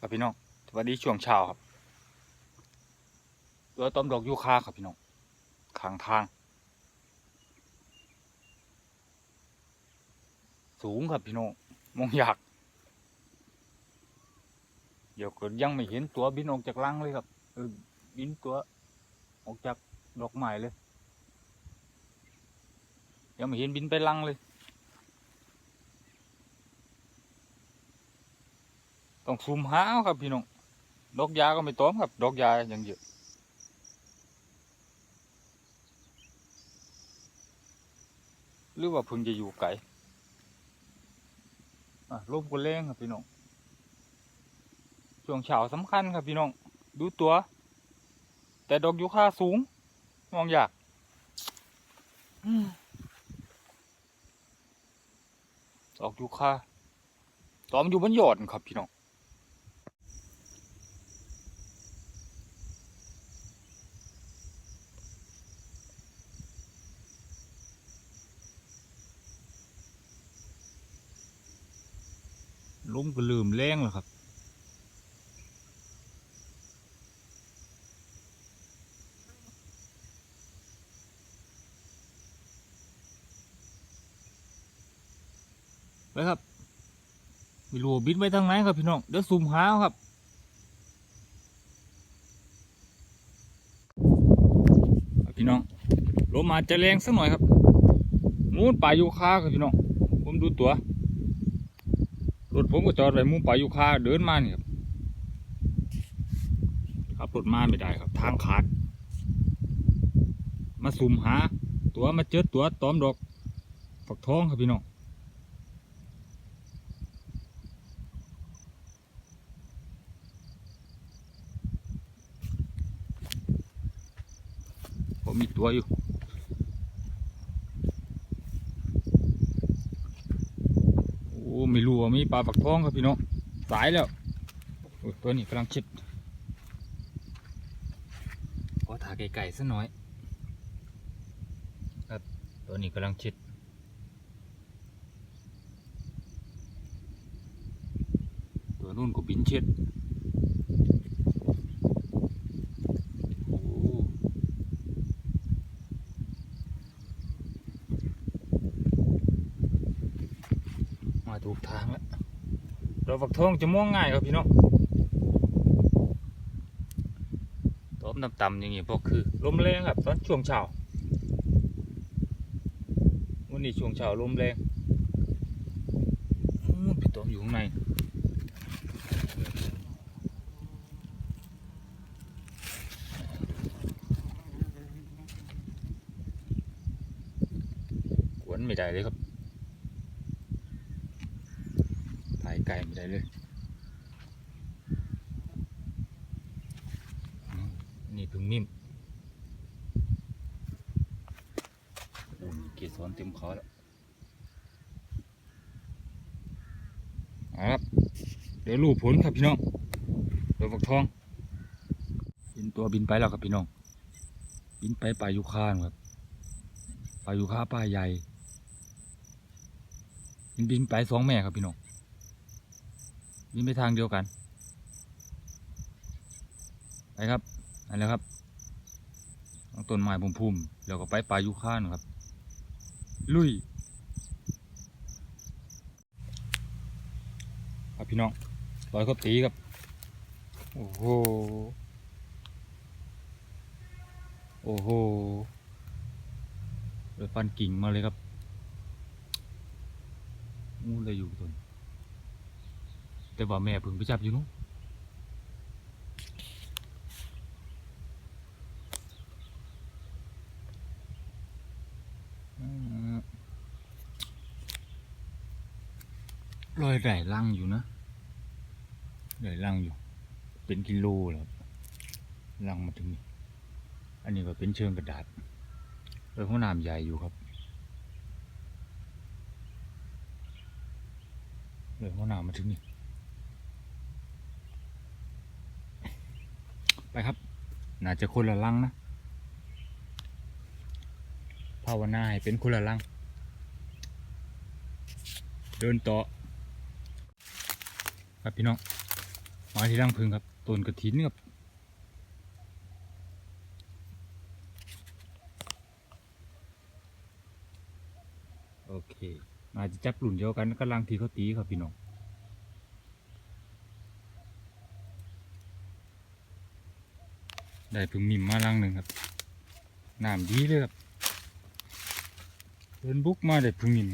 ครับพี่น้องสวัสดีช่วงเช้าครับเรือต้มดอกยูคาครับพี่น้องข้างทาง สูงครับพี่น้องมองอยาก เดี๋ยวก็ยังไม่เห็นตัวบินออกจากรังเลยครับออบินตัวออกจากดอกไม้เลย ยังไม่เห็นบินไปรังเลย ต้องซูมหาเอาครับพี่น้องดอกยาก็ไม่ต้อมครับ ดอกยาอยังเยอะหรือว่าเพิ่งจะอยู่ไกลอะลมก็แรงครับพี่น้องช่วงเช้าสำคัญครับพี่น้อง ดูตัว แต่ดอกยูคาสูง มองอยากอืมดอกยูคาตอมอยู่บนยอดครับพี่น้อง ลมก็ลืมแรงแล้วครับไปครับไม่รู้ว่าบินไปทางไหนครับพี่น้อง เดี๋ยวซูมหาครับพี่น้องลมอาจจะแรงสักหน่อยครับมูนป่ายูคาครับพี่น้อง ผมดูตัว ถผมก็จอดไว้มุมป่ายูคาเดินมาเนี่ยครับขับรถมาไม่ได้ครับ ทางขาด มาสุ่มหา ตัวมาเจอตัวตอมดอกฝักทองครับพี่น้องผมมีตัวอยู่ โอ้ไมีปลาปักทองครับพี่น้องสายแล้วตัวนี้กำลังชิดขอถ่าไกลๆสักหน่อยครับตัวนี้กำลังชิดตัวนู่นก็บินเช็ดโอ้มาถูกทางแล้วเรา ฝักทองจะม่วงง่ายครับพี่น้องต้มต่ำๆอย่างงี้เพราะคือลมแรงครับตอนช่วงเช้าวันนี้ช่วงเช้าลมแรงพี่ต้อมอยู่ข้างในกวนไม่ได้เลยครับ ถ่ายไกลไม่ได้ เลยนี่เพึ่งนิ่มโอ้มีเกสรเต็มเขาแล้วครับเดี๋ยวรูปผลครับพี่น้องตัวฝักทองบินตัวบินไปแล้วครับพี่น้อง บินไปป่ายุคานครับปลาอยู่ข้าป้าใหญ่บินบินไปสองแม่ครับพี่น้อง บินไปทางเดียวกัน ไปครับนั่นแหละครับต้นไม้พุ่มๆแล้วก็ไปปลายุค่านครับ ลุยครับพี่น้องลอยเขาตีครับ โอ้โห โอ้โหเลยฟันกิ่งมาเลยครับงูเลยอยู่ตน แต่ว่าแม่พึ่งไปจับอยู่นู้นลอยไหลลังอยู่นะไหลลังอยู่ เป็นกิโลแล้วลังมาถึงนี่อันนี้ก็เป็นเชิงกระดาษเออห้องน้ำใหญ่อยู่ครับเลยห้องน้ำมาถึงนี่ ไปครับ น่าจะคนละลังนะภาวนาให้เป็นคนละลัง เดินต่อ ครับพี่น้องมาที่รังพึ่งครับต้นกระถินครับโอเคอาจจะจับหลุ่นเดียวกันก็ลังทีเขาตีครับพี่น้อง ได้พึ่งมิมมาลังหนึ่งครับน้ำดีเลยครับเดินบุกมาได้พึ่งมิม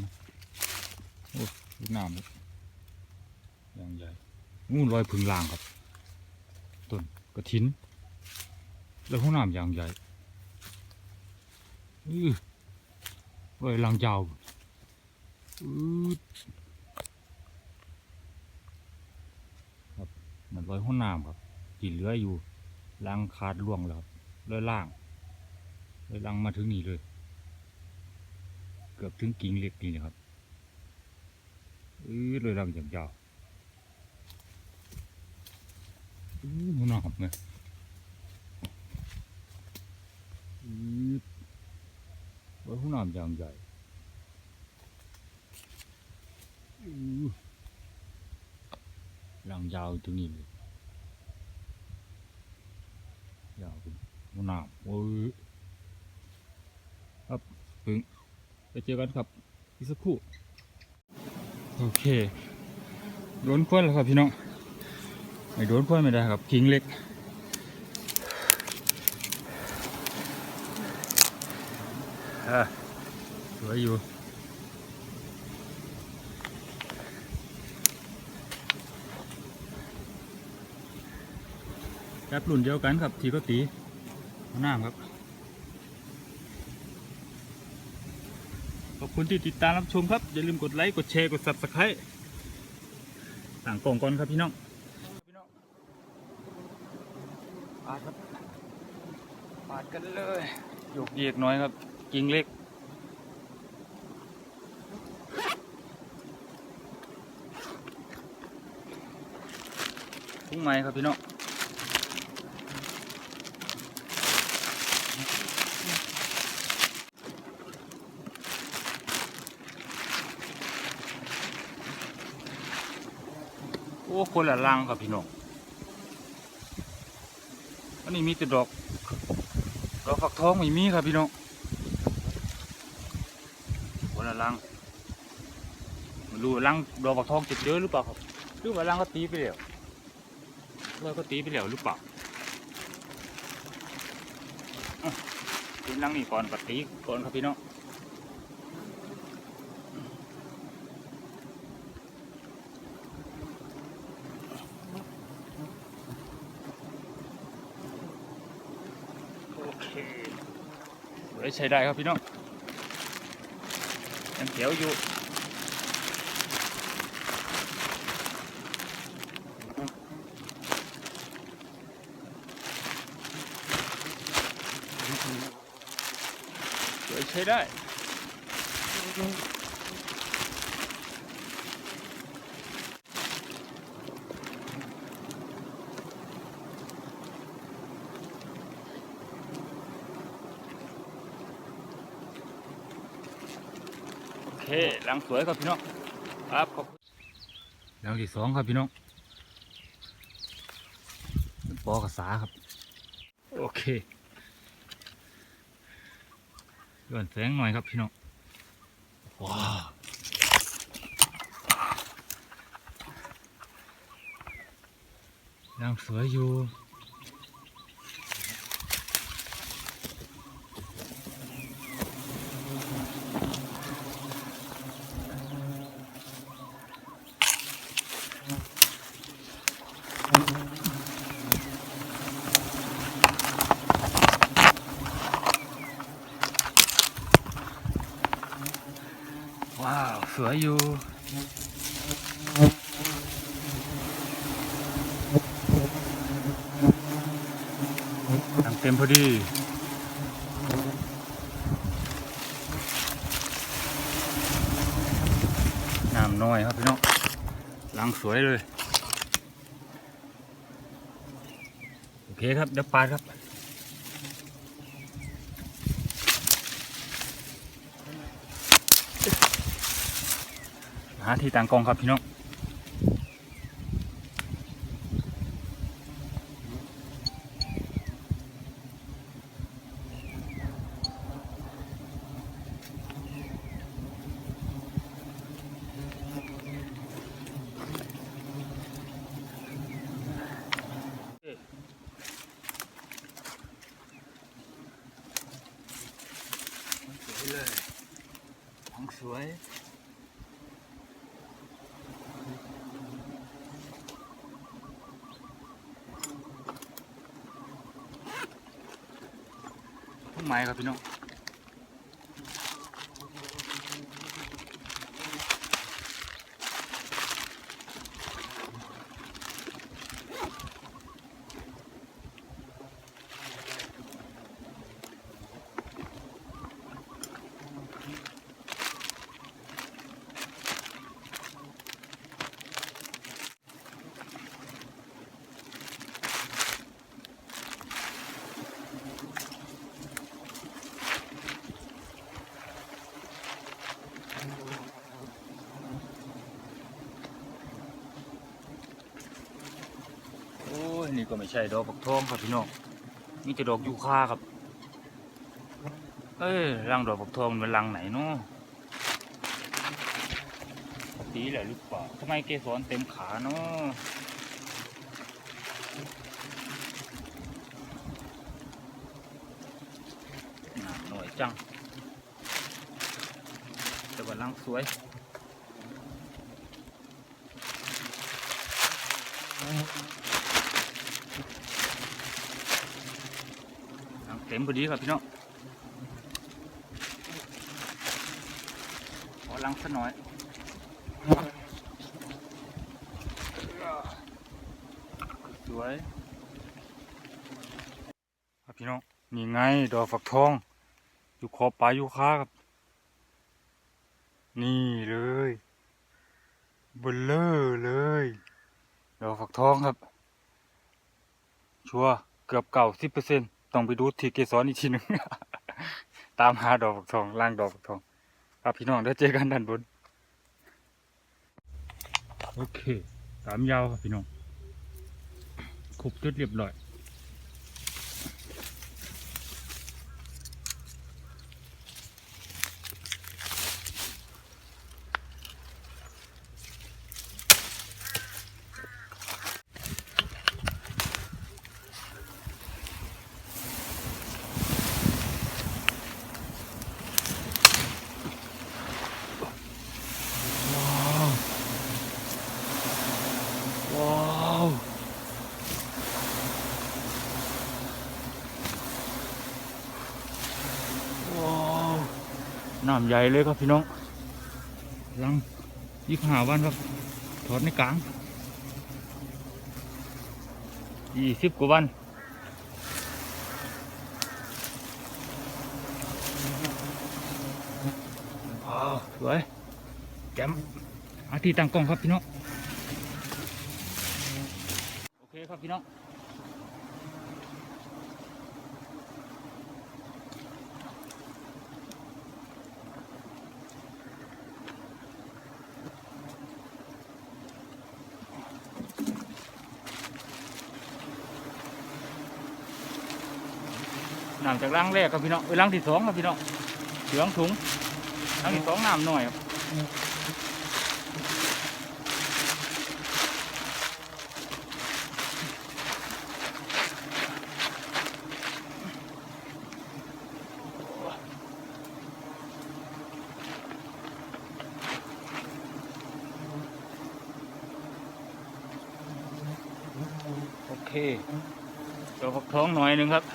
โอ้ลูกน้ำอย่างใหญ่งูลอยพึ่งลางครับต้นกระถินแล้วห้องน้ำอย่างใหญ่อือเว้ยลางยาวอืดครับมันลอยห้องน้ำครับกินเลื้อยอยู่ ลางขาดล่วงแล้วครับเลยล่างเลยล่างมาถึงนี่เลย เกือบถึงกิ่งเล็กนี่นะครับอือเลยลางอย่างยาวอู้หูหนอบเลยอืดไว้หูหนอบอย่างใหญ่ลังยาวตรงนี้เลย ยาวเป็นหูหนอบโอ้ยครับพึ่งไปเจอกันครับอีกสักครู่โอเคโดนควนแล้วครับพี่น้องไม่โดนพ่นไม่ได้ครับทิ้งเล็กอะสวยอยู่ แป๊บรุ่นเดียวกันครับทีก็ตีเอาน้ำครับขอบคุณที่ติดตามรับชมครับ อย่าลืมกดไลค์ กดแชร์ กด subscribe ต่างกล่องก่อนครับพี่น้องปาดครับปาดกันเลยโยกเยกน้อยครับ กิ่งเล็ก พุ่งไม้ครับพี่น้อง โอ้คนละลังครับพี่น้องอันนี้มีแต่ดอกดอกฝักทองไม่มีครับพี่น้องวันละลังม่รู้ลังดอกฝักทองจะเจอะหรือเปล่าครับหรือว่าลังก็ตีไปแล้วว่าก็ตีไปแล้วหรือเปล่า อะตีลังนี่ก่อนก็ตีก่อนครับพี่น้องโอเคไว้ใช้ได้ครับพี่น้องยังเขียวอยู่ สวยใช้ได้โอเคหลังสวยครับพี่น้องครับขอบคุณหลังที่สองครับพี่น้องเป็นปอกระสาครับ โอเค ย้อนแสงหน่อยครับพี่น้องว้าวยังสวยอยู่ วยอยู่ตังเต็มพอดีน้ำน้อยครับพี่น้องล้างสวยเลย โอเคครับ เดี๋ยวปาดครับ หาที่ต่างกองครับพี่น้องเลยของสวย ไม้ครับพี่น้อง ก็ไม่ใช่ดอกผักทองครับพี่น้องนี่จะดอกยูคาครับ เอ้ยรังดอกผักทองมันเป็นรังไหนเนาะปกติแหละหรือเปล่าทำไมเกสรเต็มขาเนาะหนาหน่อยจังแต่ว่ารังสวย รังเต็มพอดีครับพี่น้องขอรังสักหน่อยสวยครับพี่น้องนี่ไงดอกฝักทอง อยู่ขอบปลายยูคาครับ นี่เลยเบลเลอร์เลยดอกฝักทองครับ ชัวร์เกือบเก่าสิบเปอร์เซ็นต้ ต้องไปดูที่เกสรอีกทีหนึ่ง ตามหาดอกทองล่างดอกทองครับพี่น้องเดี๋ยวเจอกันด้านบน โอเค ตามยาวครับพี่น้องคุบจุดเรียบร้อย ว้าว ว้าว ว้าว น้ำใหญ่เลยครับพี่น้องลังยี่ห้าวันครับ ถอดในกลางยี่สิบกว่าวันว้าวสวยแจมหาที่ตั้งกล้องครับพี่น้อง โอเคครับพี่น้อง น้ำจากล้างแรกครับพี่น้องไปล้างที่สองครับพี่น้องเหลืองถุงล้างที่สองน้ำหน่อยครับโอเคตัวฟักท้องหน่อยหนึ่งครับ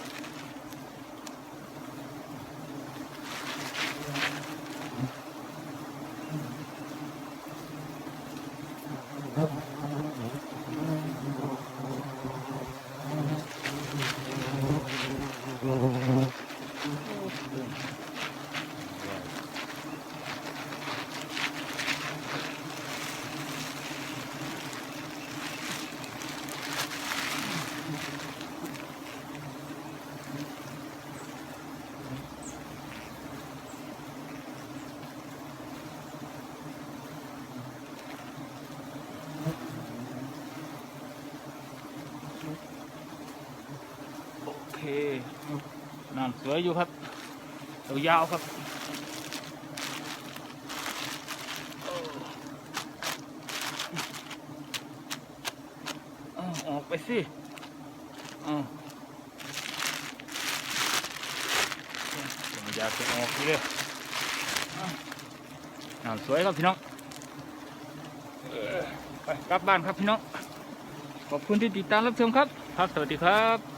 โอเค น้ำสวยอยู่ครับยาวครับออกไปสิอาผมอยากจะออกเลยเอาอ่าสวยครับพี่น้องไปกลับบ้านครับพี่น้อง ขอบคุณที่ติดตามรับชมครับ ครับ สวัสดีครับ